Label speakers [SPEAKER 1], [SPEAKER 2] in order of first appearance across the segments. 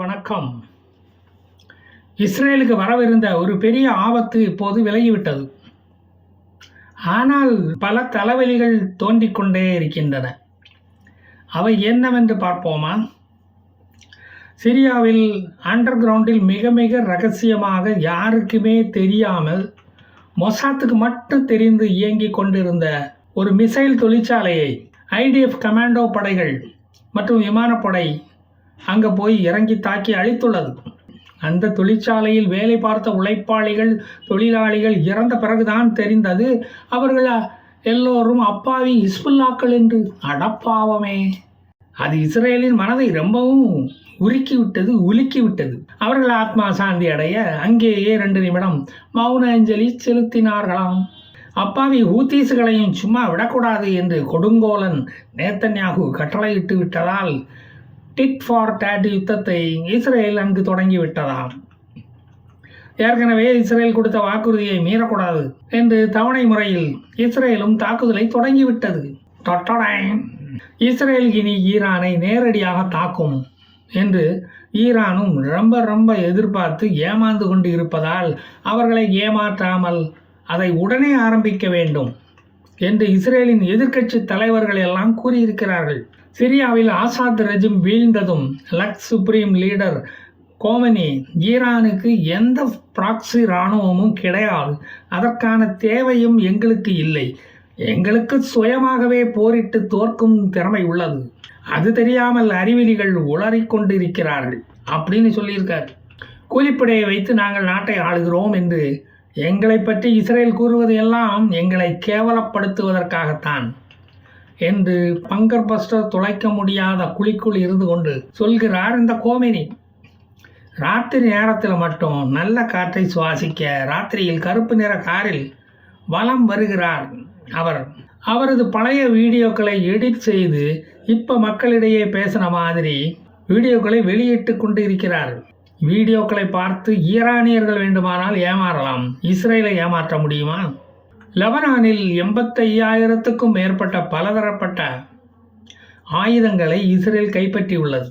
[SPEAKER 1] வணக்கம். இஸ்ரேலுக்கு வரவிருந்த ஒரு பெரிய ஆபத்து இப்போது விலகிவிட்டது. ஆனால் பல தலைவலிகள் தோண்டிக்கொண்டே இருக்கின்றன. அவை என்னவென்று பார்ப்போமா? சிரியாவில் அண்டர் கிரவுண்டில் மிக மிக ரகசியமாக யாருக்குமே தெரியாமல் மொசாத்துக்கு மட்டும் தெரிந்து இயங்கிக் கொண்டிருந்த ஒரு மிசைல் தொழிற்சாலையை ஐடிஎஃப் கமாண்டோ படைகள் மற்றும் விமானப்படை அங்கே போய் இறங்கி தாக்கி அழித்துள்ளது. அந்த தொழிற்சாலையில் வேலை பார்த்த உழைப்பாளிகள் தொழிலாளிகள் இறந்த பிறகுதான் தெரிந்தது. அவர்கள் எல்லோரும் அப்பாவி ஹிஸ்புல்லாக்கள் என்று அடப்பாவமே அது இஸ்ரேலின் மனதை ரொம்பவும் உருக்கி விட்டது உலுக்கி விட்டது அவர்கள் ஆத்மா சாந்தி அடைய அங்கேயே ரெண்டு நிமிடம் மௌன அஞ்சலி செலுத்தினார்களாம். அப்பாவி ஊத்தீசுகளையும் சும்மா விடக்கூடாது என்று கொடுங்கோலன் நேத்தன்யாகு கட்டளையிட்டு விட்டதால் டிட் ஃபார் டேட் யுத்தத்தை இஸ்ரேல் அங்கு தொடங்கிவிட்டதால். ஏற்கனவே இஸ்ரேல் கொடுத்த வாக்குறுதியை மீறக்கூடாது என்று தவணை முறையில் இஸ்ரேலும் தாக்குதலை தொடங்கிவிட்டது. இஸ்ரேல் இனி ஈரானை நேரடியாக தாக்கும் என்று ஈரானும் ரொம்ப ரொம்ப எதிர்பார்த்து ஏமாந்து கொண்டு இருப்பதால் அவர்களை ஏமாற்றாமல் அதை உடனே ஆரம்பிக்க வேண்டும் என்று இஸ்ரேலின் எதிர்க்கட்சி தலைவர்கள் எல்லாம் கூறியிருக்கிறார்கள். சிரியாவில் ஆசாத் ரெஜிம் வீழ்ந்ததும் லக் சுப்ரீம் லீடர் கோமனி ஈரானுக்கு எந்த ப்ராக்சி இராணுவமும் கிடையாது. அதற்கான தேவையும் எங்களுக்கு இல்லை. எங்களுக்கு சுயமாகவே போரிட்டு தோற்கும் திறமை உள்ளது. அது தெரியாமல் அறிவிலிகள் உளறிக் கொண்டிருக்கிறார்கள். அப்படின்னு சொல்லியிருக்கார். கூலிப்படையை வைத்து நாங்கள் நாட்டை ஆளுகிறோம் என்று. எங்களை பற்றி இஸ்ரேல் கூறுவது எல்லாம் எங்களை கேவலப்படுத்துவதற்காகத்தான். என்று பங்கர் பஸ்டர் துளைக்க முடியாத குழிக்குள் இருந்து கொண்டு சொல்கிறார் இந்த கோமினி. ராத்திரி நேரத்தில் மட்டும் நல்ல காற்றை சுவாசிக்க ராத்திரியில் கருப்பு நிற காரில் வலம் வருகிறார் அவர். அவரது பழைய வீடியோக்களை எடிட் செய்து இப்போ மக்களிடையே பேசின மாதிரி வீடியோக்களை வெளியிட்டு கொண்டு இருக்கிறார். வீடியோக்களை பார்த்து ஈரானியர்கள் வேண்டுமானால் ஏமாறலாம். இஸ்ரேலை ஏமாற்ற முடியுமா? லெபனானில் எண்பத்தையாயிரத்துக்கும் மேற்பட்ட பலதரப்பட்ட ஆயுதங்களை இஸ்ரேல் கைப்பற்றியுள்ளது.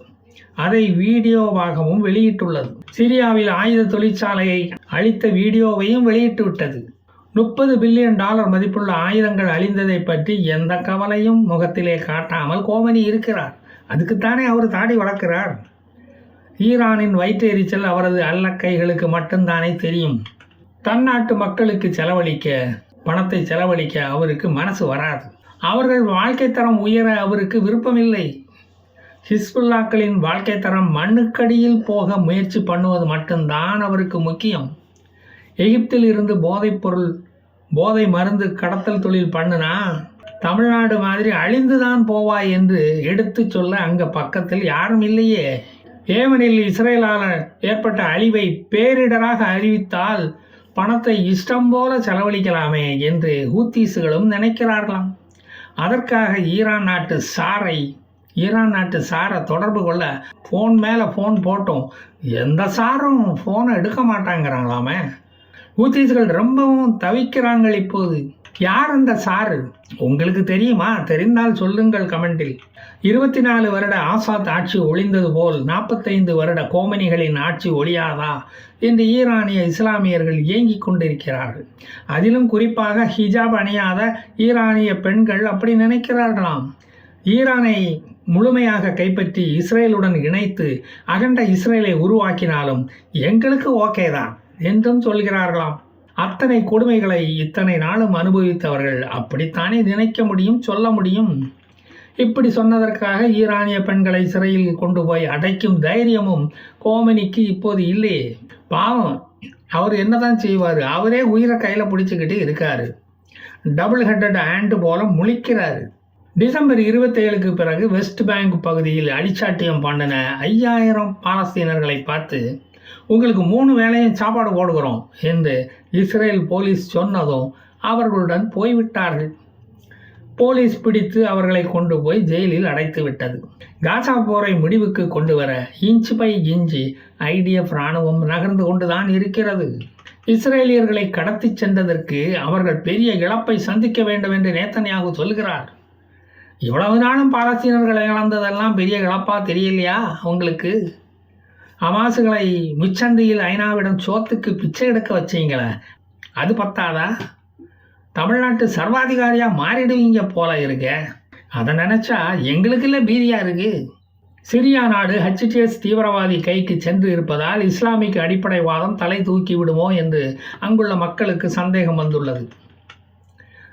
[SPEAKER 1] அதை வீடியோவாகவும் வெளியிட்டுள்ளது. சிரியாவில் ஆயுத தொழிற்சாலையை அழித்த வீடியோவையும் வெளியிட்டு விட்டது முப்பது பில்லியன் டாலர் மதிப்புள்ள ஆயுதங்கள் அழிந்ததை பற்றி எந்த கவலையும் முகத்திலே காட்டாமல் கோமனி இருக்கிறார். அதுக்குத்தானே அவர் தாடி வளர்க்கிறார். ஈரானின் வயிற்றெரிச்சல் அவரது அல்லக்கைகளுக்கு மட்டும்தானே தெரியும். தன்னாட்டு மக்களுக்கு செலவழிக்க பணத்தை செலவழிக்க அவருக்கு மனசு வராது. அவர்கள் வாழ்க்கை தரம் உயர அவருக்கு விருப்பமில்லை. ஹிஸ்புல்லாக்களின் வாழ்க்கை தரம் மண்ணுக்கடியில் போக முயற்சி பண்ணுவது மட்டும்தான் அவருக்கு முக்கியம். எகிப்தில் இருந்து போதைப்பொருள் போதை மருந்து கடத்தல் தொழில் பண்ணுனா தமிழ்நாடு மாதிரி அழிந்துதான் போவாய் என்று எடுத்து சொல்ல அங்கே பக்கத்தில் யாரும் இல்லையே. ஏமனில் இஸ்ரேலால் ஏற்பட்ட அழிவை பேரிடராக அறிவித்தால் பணத்தை இஷ்டம் போல செலவழிக்கலாமே என்று ஹூத்தீஸுகளும் நினைக்கிறார்களாம். அதற்காக ஈரான் நாட்டு சாரை ஈரான் நாட்டு சாரை தொடர்பு கொள்ள ஃபோன் மேலே ஃபோன் போட்டோம். எந்த சாரும் ஃபோனை எடுக்க மாட்டாங்கிறாங்களாமே. ஊத்தீஸ்கள் ரொம்பவும் தவிக்கிறாங்கள் இப்போது. யார் அந்த சாரு? உங்களுக்கு தெரியுமா? தெரிந்தால் சொல்லுங்கள் கமெண்டில். இருபத்தி நாலு வருட ஆசாத் ஆட்சி ஒளிந்தது போல் நாற்பத்தைந்து வருட கோமனிகளின் ஆட்சி ஒளியாதா என்று ஈரானிய இஸ்லாமியர்கள் இயங்கிக் கொண்டிருக்கிறார்கள். அதிலும் குறிப்பாக ஹிஜாப் அணியாத ஈரானிய பெண்கள் அப்படி நினைக்கிறார்களாம். ஈரானை முழுமையாக கைப்பற்றி இஸ்ரேலுடன் இணைத்து அகண்ட இஸ்ரேலை உருவாக்கினாலும் எங்களுக்கு ஓகே தான் என்றும் சொல்கிறார்களாம். அத்தனை கொடுமைகளை இத்தனை நாளும் அனுபவித்தவர்கள் அப்படித்தானே நினைக்க முடியும் சொல்ல முடியும்? இப்படி சொன்னதற்காக ஈரானிய பெண்களை சிறையில் கொண்டு போய் அடைக்கும் தைரியமும் கோமனிக்கு இப்போது இல்லையே பாவம் அவர் என்னதான் செய்வார்? அவரே உயிரை கையில் பிடிச்சிக்கிட்டு இருக்காரு. டபுள் ஹெட்டட் ஹேண்டு போல முழிக்கிறாரு. டிசம்பர் இருபத்தேழுக்கு பிறகு வெஸ்ட் பேங்க் பகுதியில் அடிச்சாட்டியம் பண்ணின ஐயாயிரம் பாலஸ்தீனர்களை பார்த்து உங்களுக்கு மூணு வேளையும் சாப்பாடு போடுகிறோம் என்று இஸ்ரேல் போலீஸ் சொன்னதும் அவர்களுடன் போய்விட்டார்கள். போலீஸ் பிடித்து அவர்களை கொண்டு போய் ஜெயிலில் அடைத்து விட்டது. காசா போரை முடிவுக்கு கொண்டு வர இன்ச் பை இன்ச்சு ஐடிஎஃப் இராணுவம் நகர்ந்து கொண்டுதான் இருக்கிறது. இஸ்ரேலியர்களை கடத்தி சென்றதற்கு அவர்கள் பெரிய இழப்பை சந்திக்க வேண்டும் என்று நேத்தன்யாகு சொல்கிறார் இவ்வளவு நாளும் பாலஸ்தீனர்களை இழந்ததெல்லாம் பெரிய இழப்பாக தெரியலையா உங்களுக்கு? அமாசுகளை முச்சந்தையில் ஐநாவிடம் சோத்துக்கு பிச்சை எடுக்க வச்சிங்களே அது பத்தாதா? தமிழ்நாட்டு சர்வாதிகாரியாக மாறிடுவீங்க போல இருக்க. அதை நினச்சா எங்களுக்குள்ள பீதியாக இருக்குது சிரியா நாடு ஹச்டிஎஸ் தீவிரவாதி கைக்கு சென்று இருப்பதால் இஸ்லாமிக் அடிப்படைவாதம் தலை தூக்கி விடுமோ என்று அங்குள்ள மக்களுக்கு சந்தேகம் வந்துள்ளது.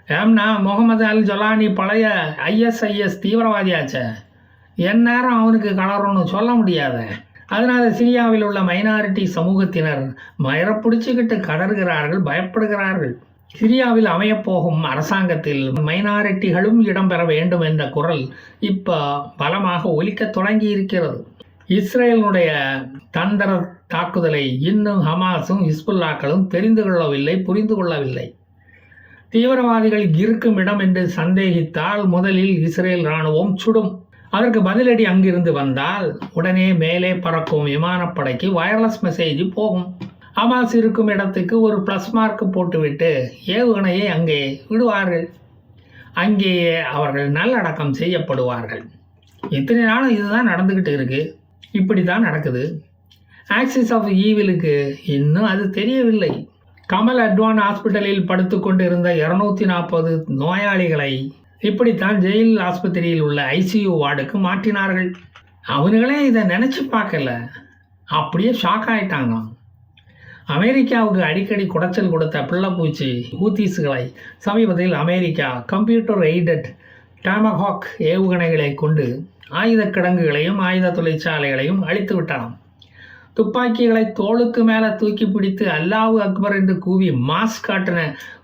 [SPEAKER 1] ஏம்னா முகமது அல் ஜொலானி பழைய ஐஎஸ்ஐஎஸ் தீவிரவாதியாச்சே? எந்நேரம் அவனுக்கு கலரும்னு சொல்ல முடியாத. அதனால் சிரியாவில் உள்ள மைனாரிட்டி சமூகத்தினர் மயர பிடிச்சிக்கிட்டு கடறுகிறார்கள் பயப்படுகிறார்கள். சிரியாவில் அமையப்போகும் அரசாங்கத்தில் மைனாரிட்டிகளும் இடம்பெற வேண்டும் என்ற குரல் இப்போ பலமாக ஒலிக்கத் தொடங்கி இருக்கிறது இஸ்ரேலினுடைய தந்திர தாக்குதலை இன்னும் ஹமாஸும் ஹிஸ்புல்லாக்களும் தெரிந்து கொள்ளவில்லை புரிந்து கொள்ளவில்லை. தீவிரவாதிகள் இருக்கும் இடம் என்று சந்தேகித்தால் முதலில் இஸ்ரேல் இராணுவம் சுடும். அதற்கு பதிலடி அங்கிருந்து வந்தால் உடனே மேலே பறக்கும் விமானப்படைக்கு வயர்லெஸ் மெசேஜ் போகும். அமாஸ் இருக்கும் இடத்துக்கு ஒரு ப்ளஸ் மார்க் போட்டுவிட்டு ஏவுகணையை அங்கே விடுவார்கள். அங்கேயே அவர்கள் நல்லடக்கம் செய்யப்படுவார்கள். இத்தனை நாளும் இதுதான் நடந்துக்கிட்டு இருக்கு. இப்படி தான் நடக்குது. ஆக்சிஸ் ஆஃப் ஈவிலுக்கு இன்னும் அது தெரியவில்லை. கமல் அட்வான் ஹாஸ்பிட்டலில் படுத்து கொண்டிருந்த இரநூத்தி நாற்பது நோயாளிகளை இப்படித்தான் ஜெயில் ஆஸ்பத்திரியில் உள்ள ஐசியு வார்டுக்கு மாற்றினார்கள். அவனுங்களே இதை நினச்சி பார்க்கல. அப்படியே ஷாக் ஆயிட்டாங்க அமெரிக்காவுக்கு அடிக்கடி குடைச்சல் கொடுத்த பிள்ளைப்பூச்சி ஹூத்தீஸுகளை சமீபத்தில் அமெரிக்கா கம்ப்யூட்டர் எய்டட் டாமஹாக் ஏவுகணைகளை கொண்டு ஆயுத கிடங்குகளையும் ஆயுத தொழிற்சாலைகளையும் அழித்து விட்டாராம் துப்பாக்கிகளை தோளுக்கு மேலே தூக்கி பிடித்து அல்லாவு அக்பர் என்று கூவி மாஸ் காட்டின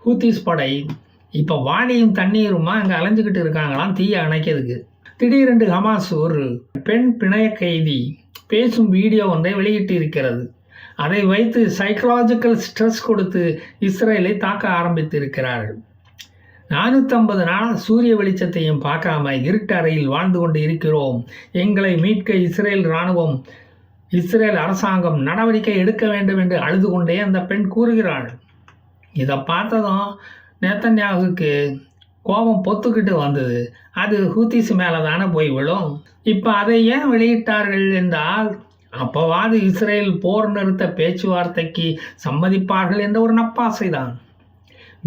[SPEAKER 1] ஹூத்தீஸ் படை இப்போ வாணியும் தண்ணீருமா அங்கே அலைஞ்சிக்கிட்டு இருக்காங்களாம் தீயை அணைக்கிறதுக்கு. திடீரென்று ஹமாஸ் ஒரு பெண் பிணைய கைதி பேசும் வீடியோ ஒன்றை வெளியிட்டு இருக்கிறது அதை வைத்து சைக்கலாஜிக்கல் ஸ்ட்ரெஸ் கொடுத்து இஸ்ரேலை தாக்க ஆரம்பித்து இருக்கிறார்கள் நானூற்றம்பது நாள் சூரிய வெளிச்சத்தையும் பார்க்காம இருட்டறையில் வாழ்ந்து கொண்டு இருக்கிறோம். எங்களை மீட்க இஸ்ரேல் இராணுவம் இஸ்ரேல் அரசாங்கம் நடவடிக்கை எடுக்க வேண்டும் என்று அழுது கொண்டே அந்த பெண் கூறுகிறாள். இதை பார்த்ததும் நேத்தன்யாவுக்கு கோபம் பொத்துக்கிட்டு வந்தது. அது ஹூத்திஸ் மேலே தானே போய் விழும்? இப்போ அதை ஏன் வெளியிட்டார்கள் என்றால் அப்போவாது இஸ்ரேல் போர் நிறுத்த பேச்சுவார்த்தைக்கு சம்மதிப்பார்கள் என்ற ஒரு நப்பாசை தான்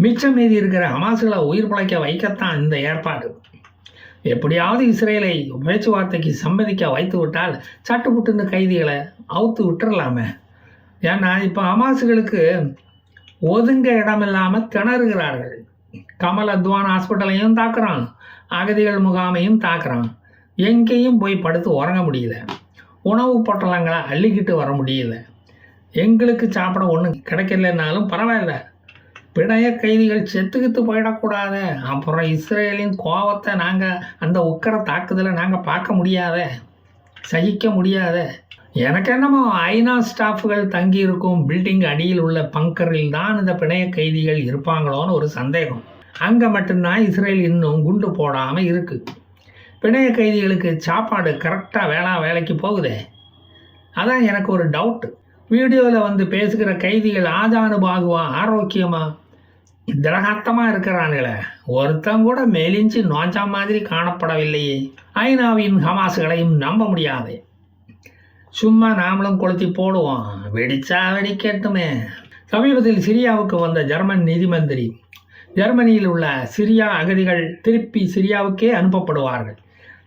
[SPEAKER 1] மிச்சம் மீதி இருக்கிற ஹமாசுகளை உயிர் பிழைக்க வைக்கத்தான் இந்த ஏற்பாடு. எப்படியாவது இஸ்ரேலை பேச்சுவார்த்தைக்கு சம்மதிக்க வைத்து விட்டால் சட்டுப்புட்டு இந்த கைதிகளை அவுத்து விட்டுறலாமே. ஏன்னா இப்போ ஹமாசுகளுக்கு ஒதுங்க இடமில்லாமல் திணறுகிறார்கள். கமல் அத்வான் ஹாஸ்பிட்டலையும் தாக்குறான். அகதிகள் முகாமையும் தாக்குறான். எங்கேயும் போய் படுத்து உறங்க முடியல. உணவு பொட்டலங்களை அள்ளிக்கிட்டு வர முடியல. எங்களுக்கு சாப்பிட ஒன்றும் கிடைக்கலனாலும் பரவாயில்ல. பிணைய கைதிகள் செத்துக்கிட்டு போயிடக்கூடாது. அப்புறம் இஸ்ரேலின் கோபத்தை நாங்கள் அந்த உக்கர தாக்குதலை நாங்கள் பார்க்க முடியாத. சகிக்க முடியாத. எனக்கு என்னமோ ஐநா ஸ்டாஃப்கள் தங்கியிருக்கும் பில்டிங் அடியில் உள்ள பங்கரில் தான் இந்த பிணைய கைதிகள் இருப்பாங்களோன்னு ஒரு சந்தேகம். அங்கே மட்டும்தான் இஸ்ரேல் இன்னும் குண்டு போடாமல் இருக்குது பிணைய கைதிகளுக்கு சாப்பாடு கரெக்டாக வேளா வேலைக்கு போகுதே. அதான் எனக்கு ஒரு டவுட்டு வீடியோவில் வந்து பேசுகிற கைதிகள் ஆஜானுபாகுவா ஆரோக்கியமா? திரகாத்தமாக இருக்கிறானுங்களே ஒருத்தன் கூட மெலிஞ்சு நோஞ்சா மாதிரி காணப்படவில்லையே. ஐநாவின் ஹமாசுகளையும் நம்ப முடியாது. சும்மா நாமளும் கொளுத்தி போடுவோம். வெடிச்சா வெடிக்கட்டுமே. சமீபத்தில் சிரியாவுக்கு வந்த ஜெர்மன் நிதி மந்திரி ஜெர்மனியில் உள்ள சிரியா அகதிகள் திருப்பி சிரியாவுக்கே அனுப்பப்படுவார்கள்.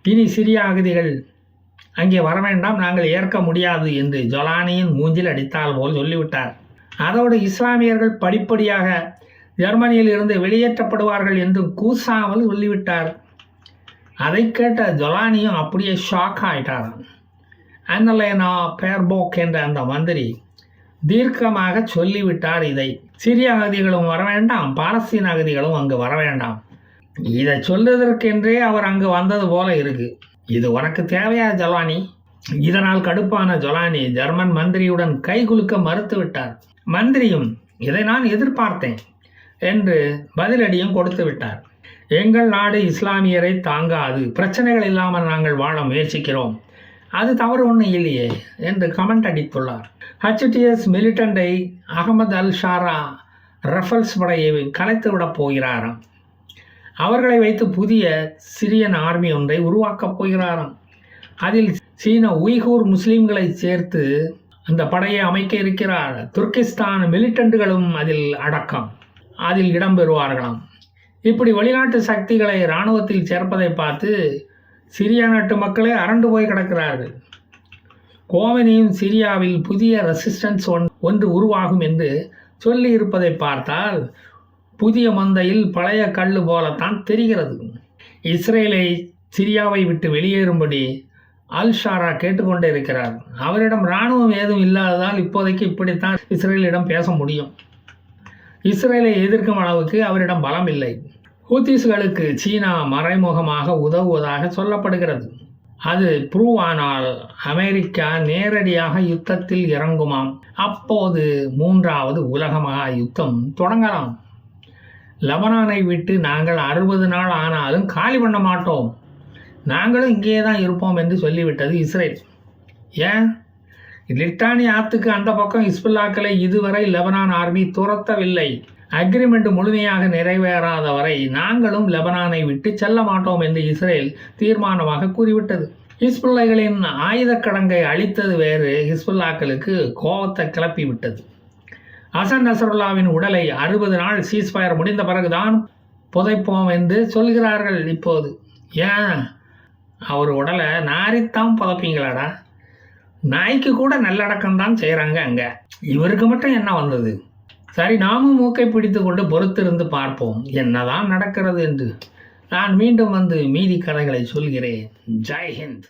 [SPEAKER 1] இனி சிரியா அகதிகள் அங்கே வர வேண்டாம் நாங்கள் ஏற்க முடியாது என்று ஜொலானியின் மூஞ்சில் அடித்தால் போல் சொல்லிவிட்டார். அதோடு இஸ்லாமியர்கள் படிப்படியாக ஜெர்மனியில் இருந்து வெளியேற்றப்படுவார்கள் என்று கூசாமல் சொல்லிவிட்டார். அதை கேட்ட ஜொலானியும் அப்படியே ஷாக் ஆயிட்டாராம். அனலேனா பேர்போக் என்ற அந்த மந்திரி தீர்க்கமாக சொல்லிவிட்டார் இதை. சிரிய அகதிகளும் வர வேண்டாம் பாலஸ்தீன அகதிகளும் அங்கு வர வேண்டாம். இதை சொல்லுவதற்கென்றே அவர் அங்கு வந்தது போல இருக்கு. இது உனக்கு தேவையா ஜொலானி? இதனால் கடுப்பான ஜொலானி ஜெர்மன் மந்திரியுடன் கைகுலுக்க குலுக்க மறுத்துவிட்டார். மந்திரியும் இதை நான் எதிர்பார்த்தேன் என்று பதிலடியும் கொடுத்து விட்டார். எங்கள் நாடு இஸ்லாமியரை தாங்காது. பிரச்சனைகள் இல்லாமல் நாங்கள் வாழ முயற்சிக்கிறோம். அது தவறு ஒன்றும் இல்லையே என்று கமெண்ட் அடித்துள்ளார். ஹச்டிஎஸ் மிலிட்டண்டை அகமது அல் ஷாரா ரஃபல்ஸ் படையை கலைத்து விடப் போகிறாராம். அவர்களை வைத்து புதிய சிரியன் ஆர்மி ஒன்றை உருவாக்கப் போகிறாராம். அதில் சீன உய்கூர் முஸ்லீம்களை சேர்த்து அந்த படையை அமைக்க இருக்கிறார். துர்கிஸ்தான் மிலிட்டண்டுகளும் அதில் அடக்கம். அதில் இடம்பெறுவார்களாம். இப்படி வெளிநாட்டு சக்திகளை இராணுவத்தில் சேர்ப்பதை பார்த்து சிரியா நாட்டு மக்களே அரண்டு போய் கிடக்கிறார்கள். கோவனியும் சிரியாவில் புதிய ரெசிஸ்டன்ஸ் ஒன் ஒன்று உருவாகும் என்று சொல்லி இருப்பதை பார்த்தால் புதிய மந்தையில் பழைய கல் போலத்தான் தெரிகிறது. இஸ்ரேலை சிரியாவை விட்டு வெளியேறும்படி அல் ஷாரா கேட்டுக்கொண்டே இருக்கிறார். அவரிடம் இராணுவம் ஏதும் இல்லாததால் இப்போதைக்கு இப்படித்தான் இஸ்ரேலிடம் பேச முடியும். இஸ்ரேலை எதிர்க்கும் அளவுக்கு அவரிடம் பலம் இல்லை. ஹூத்திஸ்களுக்கு சீனா மறைமுகமாக உதவுவதாக சொல்லப்படுகிறது. அது ப்ரூவ் ஆனால் அமெரிக்கா நேரடியாக யுத்தத்தில் இறங்குமாம். அப்போது மூன்றாவது உலக மகா யுத்தம் தொடங்கலாம். லெபனானை விட்டு நாங்கள் அறுபது நாள் ஆனாலும் காலி பண்ண மாட்டோம். நாங்களும் இங்கே தான் இருப்போம் என்று சொல்லிவிட்டது இஸ்ரேல். ஏன்? லிட்டானி ஆத்துக்கு அந்த பக்கம் இஸ்புல்லாக்களை இதுவரை லெபனான் ஆர்மி துரத்தவில்லை. அக்ரிமெண்ட் முழுமையாக நிறைவேறாத வரை நாங்களும் லெபனானை விட்டு செல்ல மாட்டோம் என்று இஸ்ரேல் தீர்மானமாக கூறிவிட்டது. ஹிஸ்புல்லைகளின் ஆயுதக் கடங்கை அழித்தது வேறு ஹிஸ்புல்லாக்களுக்கு கோபத்தை கிளப்பி விட்டது அசன் நசருல்லாவின் உடலை அறுபது நாள் சீஸ்ஃபயர் முடிந்த பிறகுதான் புதைப்போம் என்று சொல்கிறார்கள் இப்போது. ஏன்? அவர் உடலை நாரித்தான் புதைப்பீங்களாடா? நாய்க்கு கூட நல்லடக்கம் தான் செய்கிறாங்க அங்கே. இவருக்கு மட்டும் என்ன வந்தது? சரி நாமும் மூக்கை பிடித்து கொண்டு பொறுத்திருந்து பார்ப்போம். என்னதான் நடக்கிறது என்று. நான் மீண்டும் வந்து மீதி கதைகளை சொல்கிறேன். ஜெய்ஹிந்த்